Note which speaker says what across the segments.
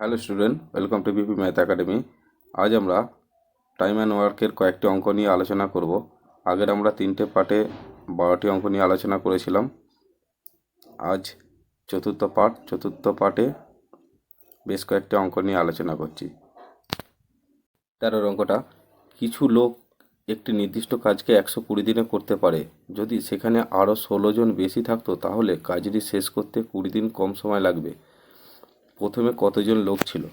Speaker 1: Hello student welcome to BP math academy আজ আমরা time and ওয়ার্কের কয়েকটি অঙ্ক নিয়ে আলোচনা করব। আগের আমরা তিনটে পার্টে বারোটি অঙ্ক নিয়ে আলোচনা করেছিলাম। আজ চতুর্থ পার্ট চতুর্থ পার্টে বেশ কয়েকটি অঙ্ক নিয়ে আলোচনা করছি। তেরোর অঙ্কটা, কিছু লোক একটি নির্দিষ্ট কাজকে একশো কুড়ি দিনে করতে পারে। যদি সেখানে আরও ষোলো জন বেশি থাকতো তাহলে কাজটি শেষ করতে কুড়ি দিন কম সময় লাগবে। প্রথমে কতজন লোক ছিল?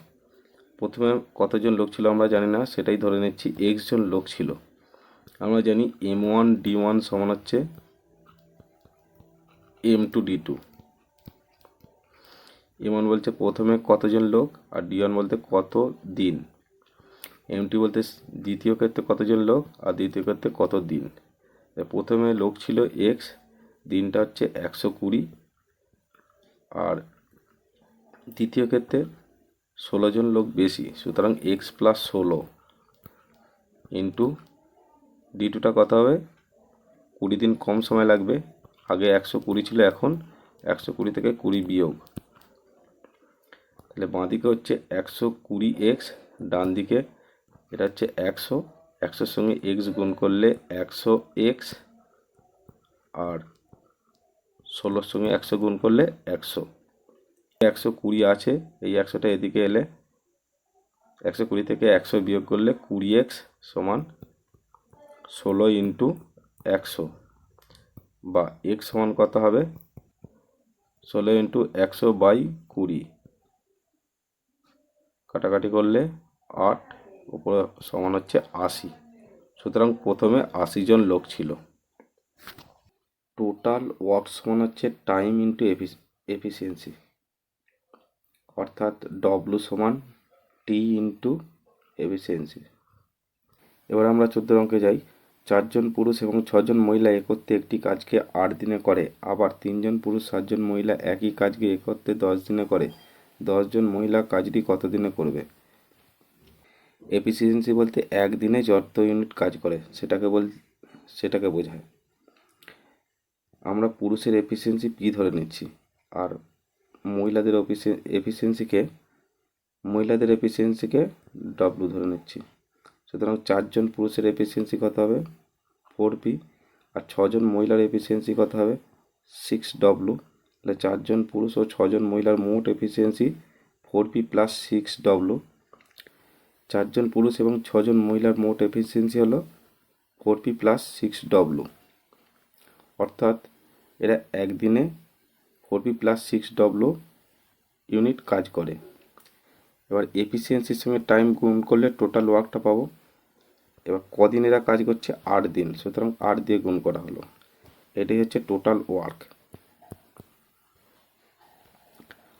Speaker 1: প্রথমে কতজন লোক ছিল আমরা জানি না, সেটাই ধরে নিচ্ছি এক্স জন লোক ছিল। আমরা জানি এম ওয়ান, ডি ওয়ান সমান হচ্ছে M two, D two. M one বলছে প্রথমে কতজন লোক আর ডি ওয়ান বলতে কত দিন? এম টু বলতে দ্বিতীয় ক্ষেত্রে কতজন লোক আর দ্বিতীয় ক্ষেত্রে কত দিন? প্রথমে লোক ছিল এক্স, দিনটা হচ্ছে একশো কুড়ি আর দ্বিতীয় ক্ষেত্রে ষোলো জন লোক বেশি, সুতরাং এক্স প্লাস ষোলো ইন্টু ডি টুটা কত হবে? কুড়ি দিন কম সময় লাগবে, আগে একশো কুড়ি ছিল, এখন একশো কুড়ি থেকে কুড়ি বিয়োগ। তাহলে বাঁ দিকে হচ্ছে একশো কুড়ি এক্স ডান দিকে এটা হচ্ছে একশো, একশোর সঙ্গে এক্স গুণ করলে একশো এক্স আর ষোলোর সঙ্গে একশো গুণ করলে একশো। একশো কুড়ি আছে, এই একশোটা এদিকে এলে একশো কুড়ি থেকে একশো বিয়োগ করলে কুড়ি এক্স সমান ষোলো ইন্টু একশো। বা এক্স সমান কত হবে? ষোলো ইন্টু একশো বাই কুড়ি। কাটাকাটি করলে আট, উপরে সমান হচ্ছে আশি। সুতরাং প্রথমে আশি জন লোক ছিল। টোটাল ওয়ার্ক সমান হচ্ছে টাইম ইন্টু এফিসিয়েন্সি অর্থাৎ ডব্লু সমান টি ইন্টু এফিসিয়েন্সি এবার আমরা চোদ্দ অঙ্কে যাই। চারজন পুরুষ এবং ছজন মহিলা একত্রে একটি কাজকে আট দিনে করে। আবার তিনজন পুরুষ, সাতজন মহিলা একই কাজকে একত্রে দশ দিনে করে। দশজন মহিলা কাজটি কত দিনে করবে? এফিসিয়েন্সি বলতে একদিনে যত ইউনিট কাজ করে, সেটাকে বল, সেটাকে বোঝায়। আমরা পুরুষের এফিসিয়েন্সি পি ধরে নিচ্ছি? আর মহিলাদের এফিসিয়েন্সিকে মহিলাদের এফিসিয়েন্সিকে ডব্লু ধরে নিচ্ছি। সুতরাং চারজন পুরুষের এফিসিয়েন্সি কত হবে? ফোর পি আর ছজন মহিলার এফিসিয়েন্সি কত হবে? সিক্স ডব্লু তাহলে চারজন পুরুষ ও ছজন মহিলার মোট efficiency four P plus six W চারজন পুরুষ এবং ছজন মহিলার মোট এফিসিয়েন্সি হলো four P plus six W অর্থাৎ এরা একদিনে four P plus six W unit কাজ করে। এবার এফিসিয়েন্সির সঙ্গে টাইম গুণ করলে টোটাল ওয়ার্কটা পাবো। এবার কদিন এরা কাজ করছে? আট দিন। সুতরাং আট দিয়ে গুণ করা হলো। এটাই হচ্ছে টোটাল ওয়ার্ক।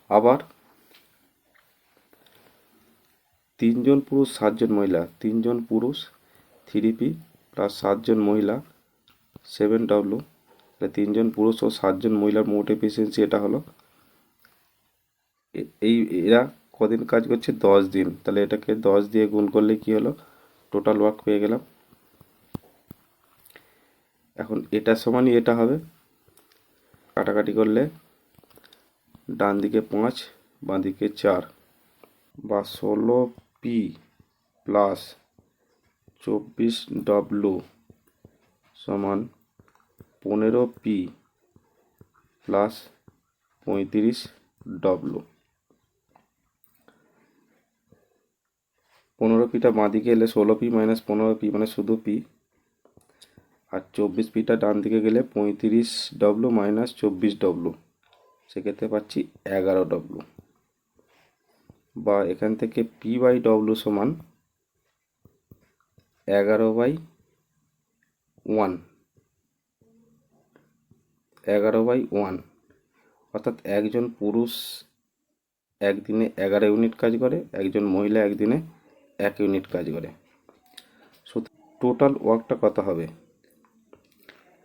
Speaker 1: আবার তিনজন পুরুষ, সাতজন মহিলা। তিনজন পুরুষ, থ্রি পি প্লাস সাতজন মহিলা, সেভেন ডব্লু তাহলে তিনজন পুরুষ ও সাতজন মহিলার মোট এফিসিয়েন্সি এটা হলো। এই, এরা কদিন কাজ করছে? দশ দিন। তাহলে এটাকে দশ দিয়ে গুণ করলে কি হলো? টোটাল ওয়ার্ক পেয়ে গেলাম। এখন এটা সমানই এটা হবে। কাটাকাটি করলে ডান দিকে পাঁচ, বাঁ দিকে চার, বা ষোলো পি প্লাস চব্বিশ ডব্লু সমান পনেরো পি প্লাস পঁয়ত্রিশ ডব্লু পনেরো পিটা বাঁদিকে এলে ষোলো পি মাইনাস পনেরো পি মানে শুধু পি। আর চব্বিশ পিটা ডান দিকে গেলে পঁয়ত্রিশ ডব্লু মাইনাস চব্বিশ ডব্লু সেক্ষেত্রে পাচ্ছি এগারো ডব্লু বা এখান থেকে পি বাই ডব্লু সমান এগারো বাই ওয়ান এগারো বাই ওয়ান। অর্থাৎ একজন পুরুষ একদিনে এগারো ইউনিট কাজ করে, একজন মহিলা একদিনে এক ইউনিট কাজ করে। টোটাল ওয়ার্কটা কত হবে?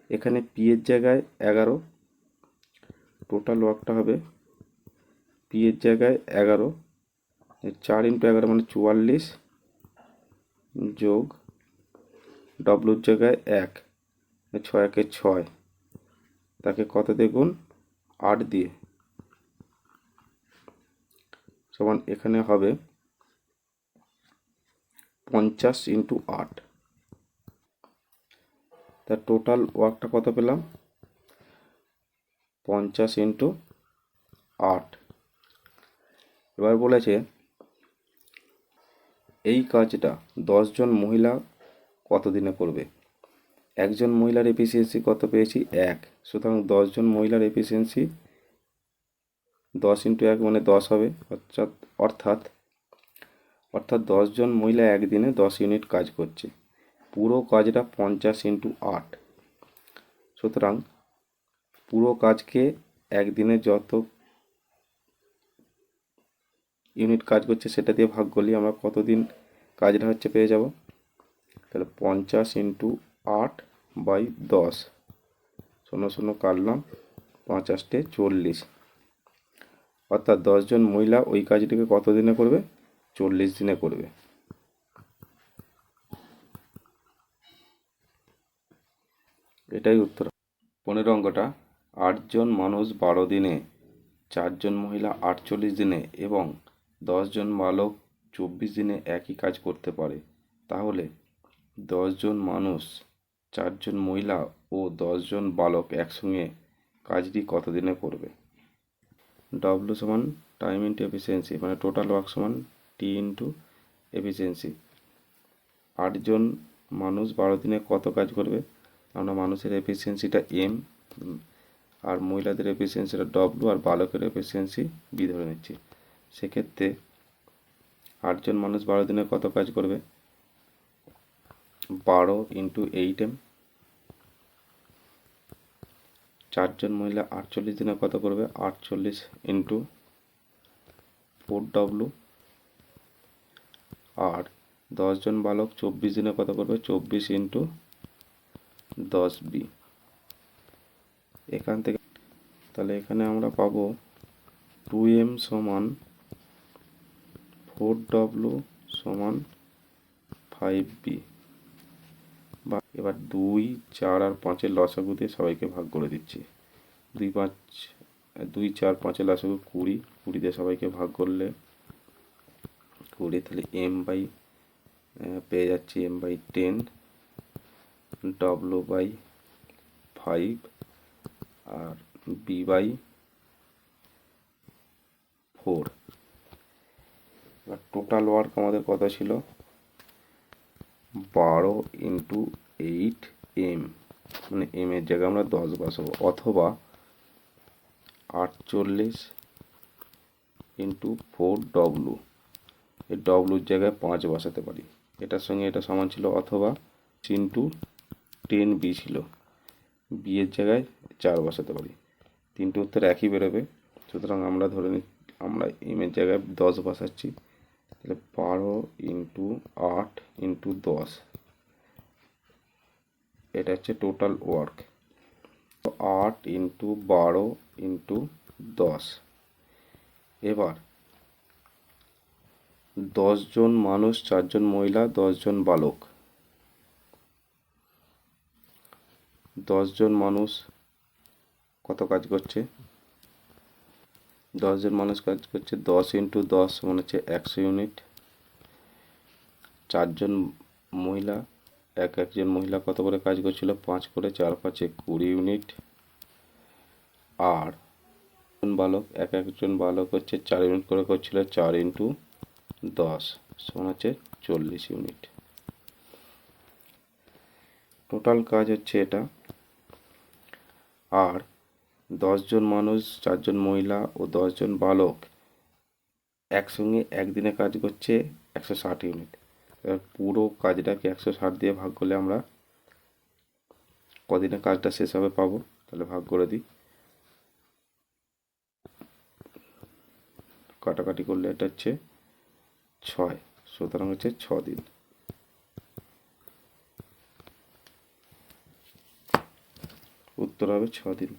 Speaker 1: এখানে পি এর জায়গায় এগারো, টোটাল ওয়ার্কটা হবে পি এর জায়গায় এগারো চার ইন্টু এগারো মানে চুয়াল্লিশ যোগ ডব্লুর জায়গায় এক ছয় একে ছয়। তাকে কত দেখুন, আট দিয়ে। সমান এখানে হবে পঞ্চাশ ইন্টু আট। তার টোটাল ওয়ার্কটা কত পেলাম? পঞ্চাশ ইন্টু আট। এবার বলেছে, এই কাজটা দশজন মহিলা কত দিনে করবে? একজন মহিলার এফিসিয়েন্সি কত পেয়েছি? এক। সুতরাং দশজন মহিলার এফিসিয়েন্সি দশ ইন্টু এক মানে দশ হবে। অর্থাৎ অর্থাৎ অর্থাৎ দশজন মহিলা একদিনে দশ ইউনিট কাজ করছে। পুরো কাজটা পঞ্চাশ ইন্টু আট। সুতরাং পুরো কাজকে একদিনে যত ইউনিট কাজ করছে সেটা দিয়ে ভাগ করলে আমরা কতদিন কাজটা হচ্ছে পেয়ে যাব? তাহলে পঞ্চাশ ইন্টু আট বাই দশ। শূন্য শূন্য কাটলাম। পঞ্চাশটে চল্লিশ। অর্থাৎ দশজন মহিলা ওই কাজটিকে কত দিনে করবে? চল্লিশ দিনে করবে। এটাই উত্তর। পনেরো অঙ্কটা। আটজন মানুষ বারো দিনে চারজন মহিলা আটচল্লিশ দিনে এবং দশজন বালক চব্বিশ দিনে একই কাজ করতে পারে। তাহলে দশজন মানুষ চারজন মহিলা ও দশজন বালক একসঙ্গে কাজটি কত দিনে করবে? ডব্লু সমান টাইম ইন্টু এফিসিয়েন্সি মানে টোটাল ওয়ার্ক সমান টি ইন্টু এফিসিয়েন্সি আটজন মানুষ বারো দিনে কত কাজ করবে? আমরা মানুষের এফিসিয়েন্সিটা এম আর মহিলাদের এফিসিয়েন্সিটা ডব্লু আর বালকের এফিসিয়েন্সি বি ধরে নিচ্ছি। সেক্ষেত্রে আটজন মানুষ বারো দিনে কত কাজ করবে? বারো ইন্টু এইট এম চারজন মহিলা আটচল্লিশ দিনে কত করবে আটচল্লিশ ইন্টু ফোর ডব্লু আর দশজন বালক চব্বিশ দিনে কত করবে চব্বিশ ইন্টু দশ বি এখান থেকে তাহলে এখানে আমরা পাবো টু এম সমান ফোর ডব্লু সমান ফাইভ বি এবার দুই, চার আর পাঁচের লসাগু দিয়ে সবাইকে ভাগ করে দিচ্ছি। দুই, পাঁচ, দুই, চার পাঁচের লসাগু কুড়ি কুড়ি দিয়ে সবাইকে ভাগ করলে কুড়ি, তাহলে এম বাই পেয়ে যাচ্ছি M by ten W by five R B by four এবার টোটাল ওয়ার্ক আমাদের কত ছিল? বারো ইন্টু এইট এম মানে এম এর জায়গায় আমরা দশ বসাবো অথবা আটচল্লিশ ইন্টু ফোর ডব্লু এই ডব্লুর জায়গায় পাঁচ বসাতে পারি এটার সঙ্গে এটা সমান ছিল অথবা ইন্টু টেন বি ছিল বি এর জায়গায় চার বসাতে পারি তিনটে উত্তর একই বেরোবে সুতরাং আমরা ধরে নি আমরা এম এর জায়গায় দশ বসাচ্ছি তাহলে বারো ইন্টু আট ইন্টু দশ এটা হচ্ছে টোটাল ওয়ার্ক তো আট ইন্টু বারো ইন্টু দশ। এবার দশজন মানুষ চারজন মহিলা দশজন বালক। দশজন মানুষ কত কাজ করছে? দশজন মানুষ কাজ করছে দশ ইন্টু দশ মানে হচ্ছে একশো ইউনিট চারজন মহিলা এক একজন মহিলা কত করে কাজ করছিল? পাঁচ করে, চার পাঁচে কুড়ি ইউনিট। আর বালক, এক একজন বালক হচ্ছে চার ইউনিট করে করছিল, চার ইন্টু দশ, সমান হচ্ছে চল্লিশ ইউনিট। টোটাল কাজ হচ্ছে এটা। আর দশজন মানুষ চারজন মহিলা ও দশজন বালক একসঙ্গে একদিনে কাজ করছে একশো ষাট ইউনিট। এবার পুরো কাজটাকে একশো ষাট দিয়ে ভাগ করলে আমরা কদিনে কাজটা শেষ হবে পাবো। তাহলে ভাগ করে দিই। কাটাকাটি করলে এটা হচ্ছে ছয়, সুতরাং হচ্ছে ছ দিন। উত্তর হবে ছ দিন।